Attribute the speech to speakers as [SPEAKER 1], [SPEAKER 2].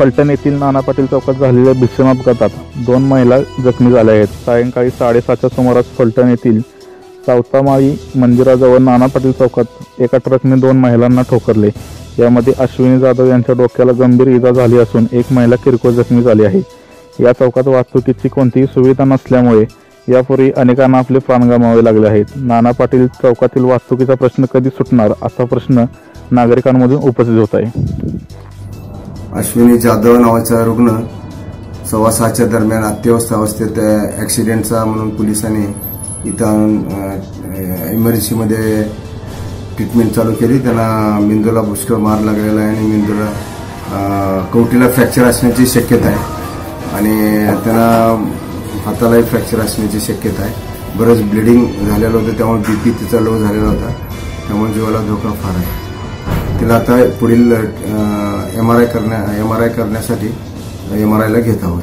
[SPEAKER 1] फलटण येथील नाना पाटील चौकात झालेल्या भीषण अपघातात दोन महिला जखमी झाल्या आहेत. सायंकाळी साडेसहाच्या सुमारास फलटण येथील सावतामाळी मंदिराजवळ नाना पाटील चौकात एका ट्रकने दोन महिलांना ठोकरले. यामध्ये अश्विनी जाधव यांच्या डोक्याला गंभीर इजा झाली असून एक महिला किरकोळ जखमी झाली आहे. या चौकात वाहतुकीची कोणतीही सुविधा नसल्यामुळे यापूर्वी अनेकांना आपले प्राण गमावे लागले आहेत. नाना पाटील चौकातील वाहतुकीचा प्रश्न कधी सुटणार असा प्रश्न नागरिकांमधून उपस्थित होत आहे.
[SPEAKER 2] अश्विनी जाधव नावाचा रुग्ण सव्वा सहाच्या दरम्यान अत्यवस्थ अवस्थेत ॲक्सिडेंटचा म्हणून पोलिसांनी इथं इमर्जन्सीमध्ये ट्रीटमेंट चालू केली. त्यांना मेंदूला पुष्कळ मार लागलेला आहे आणि मेंदूला कवटीला फ्रॅक्चर असण्याची शक्यता आहे. आणि त्यांना हातालाही फ्रॅक्चर असण्याची शक्यता आहे. बरंच ब्लिडिंग झालेलं होतं त्यामुळे बी पी तिचा लो झालेला होता. त्यामुळे जीवाला धोका फार आहे. तिला आता पुढील एम आर आय करण्या एम आर आय करण्यासाठी एम आर आयला घेत आहोत.